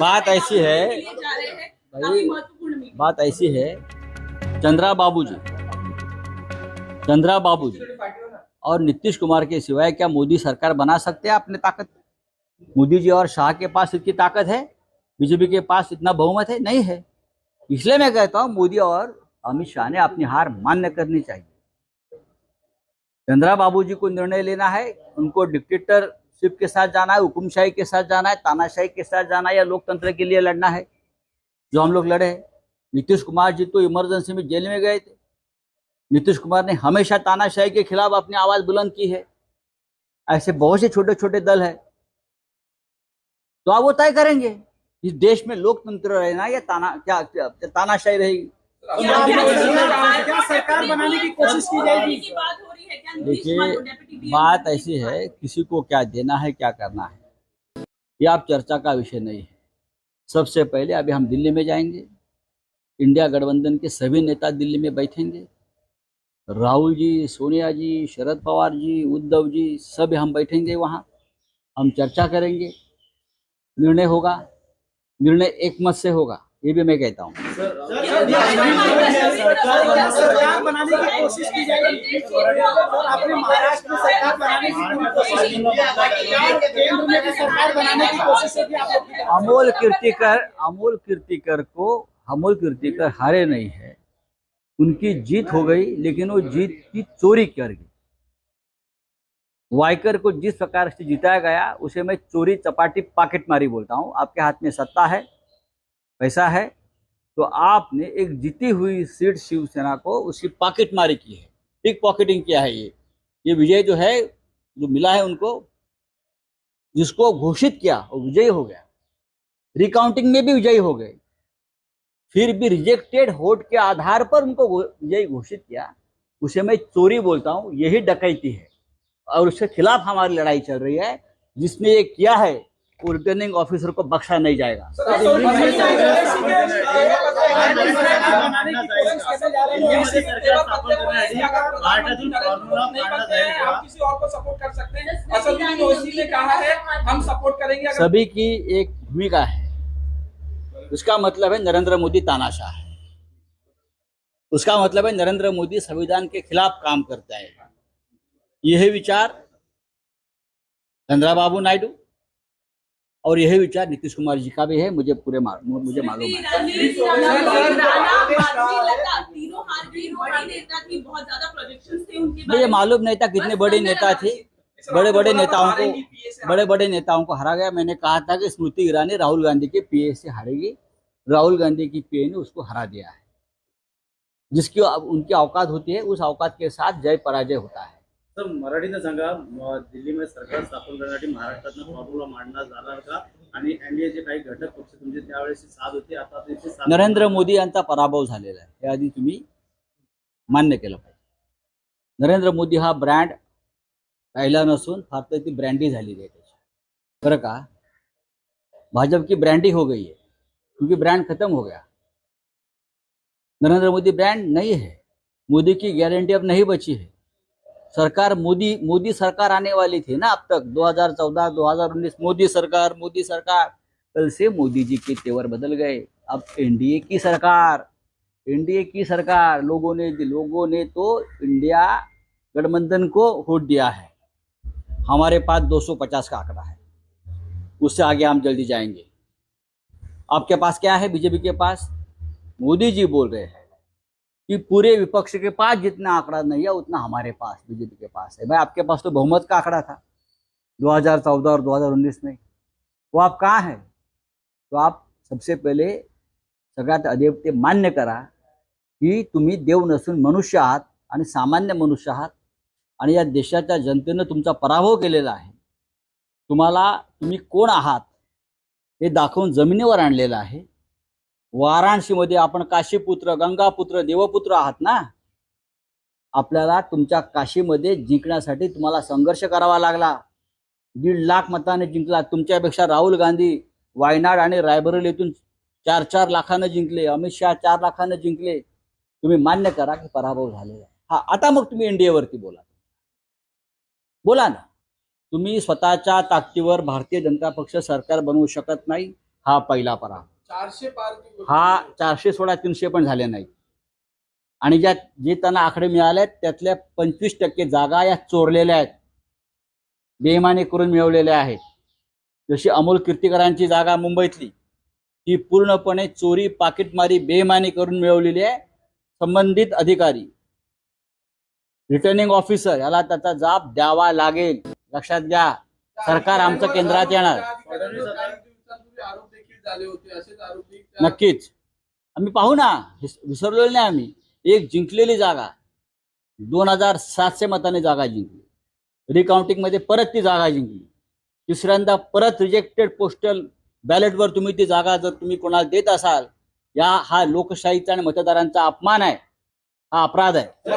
बात ऐसी है। जा भाई, बात ऐसी है चंद्रा बाबूजी चंद्रा बाबूजी और नीतीश कुमार के सिवाय क्या मोदी सरकार बना सकते हैं अपने ताकत? मोदी जी और शाह के पास इतनी ताकत है? बीजेपी के पास इतना बहुमत है? नहीं है। इसलिए मैं कहता हूँ मोदी और अमित शाह ने अपनी हार मान्य करनी चाहिए। चंद्रा बाबूजी को निर्णय लेना है उनको डिक्टेटरशिप के साथ जाना है हुकुमशाही के साथ जाना है तानाशाही के साथ जाना है या लोकतंत्र के लिए लड़ना है? जो हम लोग लड़े नीतीश कुमार जी तो इमरजेंसी में जेल में गए थे। नीतीश कुमार ने हमेशा तानाशाही के खिलाफ अपनी आवाज़ बुलंद की है। ऐसे बहुत से छोटे छोटे दल है। तो आप वो तय करेंगे इस देश में लोकतंत्र रहना या ताना क्या, क्या तानाशाही रहेगी? सरकार बनाने की कोशिश की जाएगी? देखिए बात ऐसी है किसी को क्या देना है क्या करना है ये आप चर्चा का विषय नहीं है। सबसे पहले अभी हम दिल्ली में जाएँगे इंडिया गठबंधन के सभी नेता दिल्ली में बैठेंगे। राहुल जी सोनिया जी शरद पवार जी उद्धव जी सब हम बैठेंगे वहाँ हम चर्चा करेंगे। निर्णय होगा निर्णय एक मत से होगा। ये भी मैं कहता हूँ। अमोल कीर्तिकर अमोल कीर्तिकर को, अमोल कीर्तिकर हारे नहीं है। उनकी जीत हो गई, लेकिन वो जीत की चोरी कर गई वाइकर को जिस प्रकार से जिताया गया, उसे मैं चोरी चपाटी पाकेट मारी बोलता हूँ। आपके हाथ में सत्ता है पैसा है तो आपने एक जीती हुई सीट शिवसेना को उसकी पॉकेट मारी की है। पिक पॉकेटिंग किया है ये। ये विजय जो है, जो मिला है उनको, जिसको घोषित किया, वो विजयी हो गया। रिकाउंटिंग में भी विजयी हो गए। फिर भी रिजेक्टेड वोट के आधार पर उनको विजयी घोषित किया। उसे मैं चोरी बोलता हूँ, यही डकैती है। और उसके खिलाफ हमारी लड़ाई चल रही है, जिसने ये किया है रिटर्निंग ऑफिसर को बख्शा नहीं जाएगा। किसी और को सपोर्ट कर सकते हैं। असदुद्दीन ओवैसी ने कहा है हम सपोर्ट करेंगे। अगर सभी की एक भूमिका है। उसका मतलब है नरेंद्र मोदी तानाशाह है। उसका मतलब है नरेंद्र मोदी संविधान के खिलाफ काम करता है। यह विचार चंद्रा बाबू नायडू और यही विचार नीतीश कुमार जी का भी है, मुझे पूरे मुझे मालूम है। मुझे मालूम नहीं था कितने बड़े नेता थे। बड़े बड़े नेताओं को, बड़े बड़े नेताओं को हरा गया। मैंने कहा था कि स्मृति ईरानी राहुल गांधी के पीए से हारेगी। राहुल गांधी की पीए ने उसको हरा दिया है। जिसकी उनकी औकात होती है, उस औकात के साथ जय पराजय होता है। तर मराठीनं सांगा दिल्लीमध्ये सरकार स्थापन करण्यासाठी महाराष्ट्रातनं फॉर्म्युला मांडला जाणार का? आणि एनडीएचे काही घटक पक्ष तुमचे त्यावेळेस साथ होते आता त्यांची नरेंद्र मोदी यांचा पराभव झालेला आहे. हे आधी तुम्ही मान्य केलं पाहिजे. नरेंद्र मोदी हा ब्रँड राहिला नसून फक्त ती ब्रँडी झालेली आहे त्याची. बरं का? भाजप की ब्रँडी हो गई है क्योंकि ब्रांड खत्म हो गया. नरेंद्र मोदी ब्रांड नहीं है मोदी की गारंटी अब नहीं बची है. सरकार मोदी मोदी सरकार आने वाली थी ना अब तक 2014 2019 मोदी सरकार मोदी सरकार। कल से मोदी जी के तेवर बदल गए। अब एनडीए की सरकार, एनडीए की सरकार, लोगों ने लोगों ने तो इंडिया गठबंधन को वोट दिया है। हमारे पास 250 का आंकड़ा है। उससे आगे हम जल्दी जाएँगे। आपके पास क्या है? बीजेपी के पास? मोदी जी बोल रहे हैं। कि पूरे विपक्ष के पास जितना आंकड़ा नहीं है उतना हमारे पास बीजेपी के पास है। भाई आपके पास तो बहुमत का आंकड़ा था 2014 और 2019 में। वो आप कहाँ हैं? तो आप सबसे पहिले सगळ्यात अदेवते ते मान्य करा की तुम्ही देव नसून मनुष्य आहात आणि सामान्य मनुष्य आहात आणि या देशाच्या जनतेनं तुमचा पराभव केलेला आहे. तुम्हाला तुम्ही कोण आहात हे दाखवून जमिनीवर आणलेलं आहे. वाराणसीमध्ये आपण काशीपुत्र गंगापुत्र देवपुत्र आहात ना? आपल्याला तुमच्या काशीमध्ये जिंकण्यासाठी तुम्हाला संघर्ष करावा लागला. दीड लाख मताने जिंकला. तुमच्यापेक्षा राहुल गांधी वायनाड आणि रायबरेलीतून चार चार लाखानं जिंकले. अमित शहा चार लाखानं जिंकले. तुम्ही मान्य करा की पराभव झालेला आहे. हा आता मग तुम्ही एनडीएवरती बोला. बोला ना. तुम्ही स्वतःच्या ताकदीवर भारतीय जनता पक्ष सरकार बनवू शकत नाही. हा पहिला पराभव. हा. चारशे सोळा तीनशे पण झाले नाही आणि ज्या जे त्यांना आकडे मिळाले आहेत त्यातल्या पंचवीस टक्के जागा या चोरलेल्या आहेत. बेईमानी करून मिळवलेल्या आहेत. जशी अमोल कीर्तीकरांची जागा मुंबईतली ती पूर्णपणे चोरी पाकिटमारी बेईमानी करून मिळवलेली आहे. संबंधित अधिकारी रिटर्निंग ऑफिसर याला त्याचा जाब द्यावा लागेल. लक्षात घ्या सरकार आमचं केंद्रात येणार. नक्कीच. आम्ही पाहू ना विस- विसरलेलो नाही आम्ही. एक जिंकलेली जागा. दोन हजार सातशे मताने जागा जिंकली. रिकाउंटिंगमध्ये परत ती जागा जिंकली. तिसऱ्यांदा परत रिजेक्टेड पोस्टल बॅलेटवर तुम्ही ती जागा जर तुम्ही कोणाला देत असाल या हा लोकशाहीचा आणि मतदारांचा अपमान आहे. हा अपराध आहे.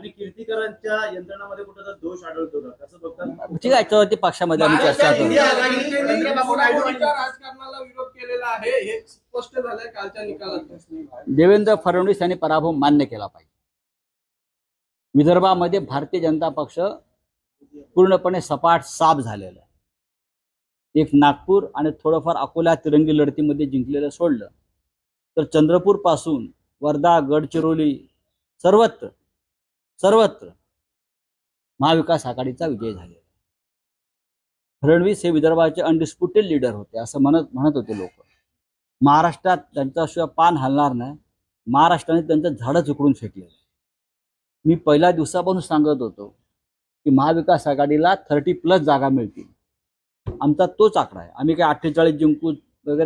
आणि कीर्तीकरांच्या यंत्रणामध्ये कुठं दोष आढळतो बघतात ठीक आहे याच्यावरती पक्षामध्ये आम्ही चर्चा करू. महाराष्ट्रात इंडिया चंद्रबाबू नायडूंच्या राजकारणाला विरोध केलेला आहे हे स्पष्ट झालंय कालच्या निकालात. देवेंद्र फडणवीस यांनी पराभव मान्य केला पाहिजे. विदर्भामध्ये भारतीय जनता पक्ष पूर्णपणे सपाट साफ झालेला आहे. एक नागपूर आणि थोडंफार अकोला तिरंगी लढतीमध्ये जिंकलेलं सोडलं. तर चंद्रपूरपासून वर्धा गडचिरोली सर्वत्र सर्वत्र महाविकास आघाडीचा विजय झालेला फडणवीस हे विदर्भाचे अनडिस्प्युटेड लीडर होते असं म्हणत म्हणत होते लोक. महाराष्ट्रात त्यांच्याशिवाय पान हलणार नाही. महाराष्ट्राने त्यांचं झाडं झुकडून फेकलेलं मी पहिल्या दिवसापासून सांगत होतो की महाविकास आघाडीला थर्टी प्लस जागा मिळतील. आमचा तोच आकडा आहे. आम्ही काही अठ्ठेचाळीस जिंकू वगैरे